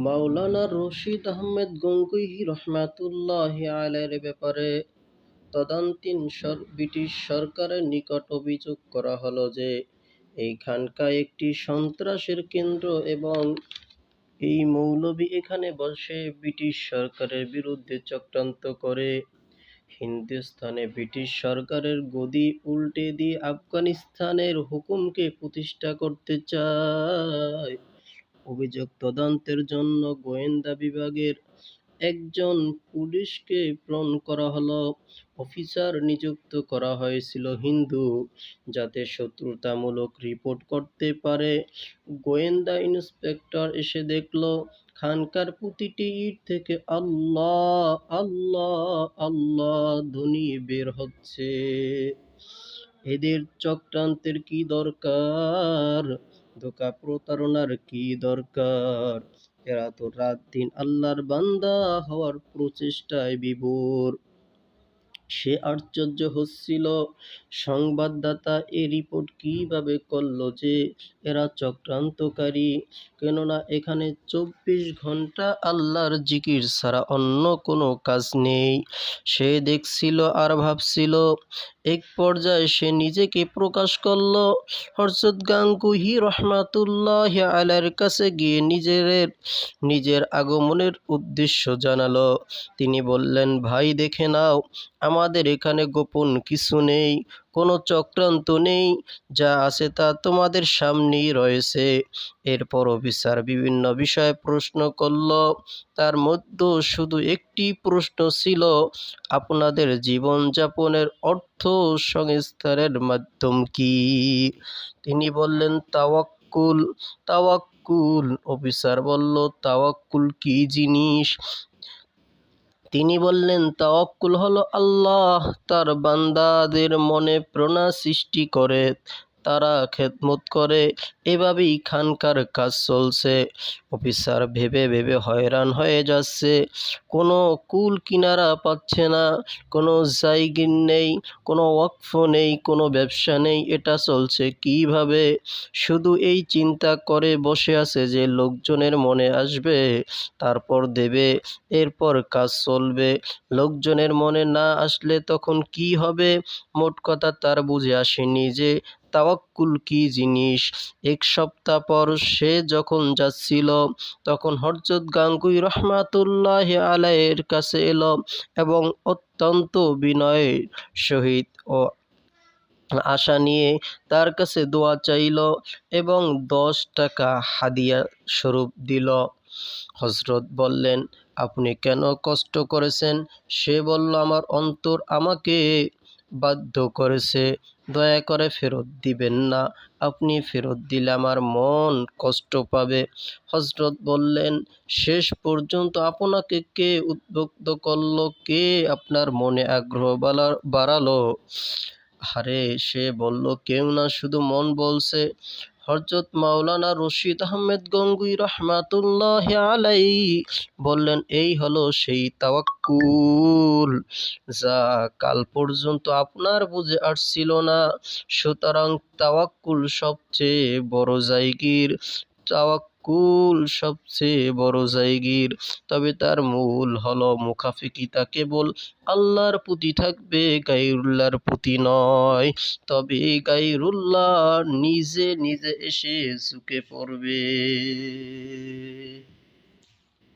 মাওলানা রশিদ আহমেদ গঙ্গুহি রহমাতুল্লাহ আলাইয়ের ব্যাপারে তদানীন্তন ব্রিটিশ সরকারের নিকট অভিযোগ করা হলো যে এই খানকা একটি সন্ত্রাসের কেন্দ্র এবং এই মৌলভী এখানে বসে ব্রিটিশ সরকারের বিরুদ্ধে চক্রান্ত করে। হিন্দুস্তানে ব্রিটিশ সরকারের গদি উল্টে দিয়ে আফগানিস্তানের হুকুমকে প্রতিষ্ঠা করতে চায়। অভিযোগ তদন্তের জন্য গোয়েন্দা বিভাগের একজন পুলিশকে প্রেরণ করা হলো। অফিসার নিযুক্ত করা হয়েছিল হিন্দু, যাতে শত্রুতামূলক রিপোর্ট করতে পারে। গোয়েন্দা ইন্সপেক্টর এসে দেখল, খানকার প্রতিটি ইট থেকে আল্লাহ আল্লাহ আল্লাহ ধ্বনি বের হচ্ছে। এদের চক্রান্তের কি দরকার? ধোকা প্রতারণার কি দরকার? এরা তো রাত দিন আল্লাহর বান্দা হওয়ার প্রচেষ্টায় বিভোর। সে আশ্চর্য হচ্ছিল, সংবাদদাতা এ রিপোর্ট কীভাবে করল যে এরা চক্রান্তকারী? কেননা এখানে চব্বিশ ঘণ্টা আল্লাহর জিকির ছাড়া অন্য কোনো কাজ নেই। সে দেখছিল আর ভাবছিল এক পর্যায়ে সে নিজেকে প্রকাশ করল হরসদ গাঙ্গুহি রহমাতুল্লাহ আলার কাছে গিয়ে নিজের নিজের আগমনের উদ্দেশ্য জানালো। তিনি বললেন, ভাই, দেখে নাও, আমাদের এখানে গোপন কিছু নেই। কোনো চক্রান্ত নেই, যা আছে তা তোমাদের সামনেই রয়েছে। এরপর অফিসার বিভিন্ন বিষয়ে প্রশ্ন করল। তার মধ্যে শুধু একটি প্রশ্ন ছিল, আপনাদের জীবনযাপনের অর্থ সংস্থানের মাধ্যম কি? তিনি বললেন, তাওয়াক্কুল। তাওয়াক্কুল, অফিসার বলল, তাওয়াক্কুল কি জিনিস? তিনি বললেন তাওয়াক্কুল হলো আল্লাহ তার বান্দাদের মনে প্রণা সৃষ্টি করে। তারা খেদমত করে। এভাবেই খানকার কাজ চলছে। অফিসার ভেবে ভেবে হয়রান হয়ে যাচ্ছে। কোনো কুল কিনারা পাচ্ছে না। কোনো জায়গির নেই। কোনো ওয়াকফ নেই। কোনো ব্যবসা নেই। এটা চলছে কীভাবে? শুধু এই চিন্তা করে বসে আছে যে লোকজনের মনে আসবে, তারপর দেবে, এরপর কাজ চলবে। লোকজনের মনে না আসলে তখন কি হবে? মোট কথা তার বুঝে আসেনি যে তাওয়াক্কুল কি জিনিস? এক সপ্তাহ পর সে যখন যাচ্ছিল, তখন হরজত গাঙ্গুই রহমাতুল্লাহ আলাইয়ের কাছে এলো এবং অত্যন্ত বিনয়ের সহিত ও আশা নিয়ে তার কাছে দোয়া চাইল এবং দশ টাকা হাদিয়া স্বরূপ দিল। হজরত বললেন, আপনি কেন কষ্ট করেছেন? সে বলল, আমার অন্তর আমাকে বাধ্য করেছে, দয়া করে ফেরত দিবেন না। আপনি ফেরত দিলে আমার মন কষ্ট পাবে। হজরত বললেন, শেষ পর্যন্ত আপনাকে কে উদ্বুদ্ধ করল? কে আপনার মনে আগ্রহ বাড়ালো? আরে, সে বলল, কেউ না, শুধু মন বলছে। হরজত মাওলানা রশিদ আহমেদ গঙ্গুই রহমাতুল্লাহ আলাই বললেন, এই হলো সেই তাওয়াক্কুল, যা কাল পর্যন্ত আপনার বুঝে আসছিল না। সুতরাং তাওয়াক্কুল সবচেয়ে বড় জায়গির তাওয়াক কুল সবচেয়ে বড় জায়গির। তবে তার মূল হলো মুখাফিকিতা কেবল আল্লাহর প্রতি থাকবে গাইরুল্লাহর প্রতি নয়। তবে গাইরুল্লাহ নিজে নিজে এসে ঝুঁকে পড়বে।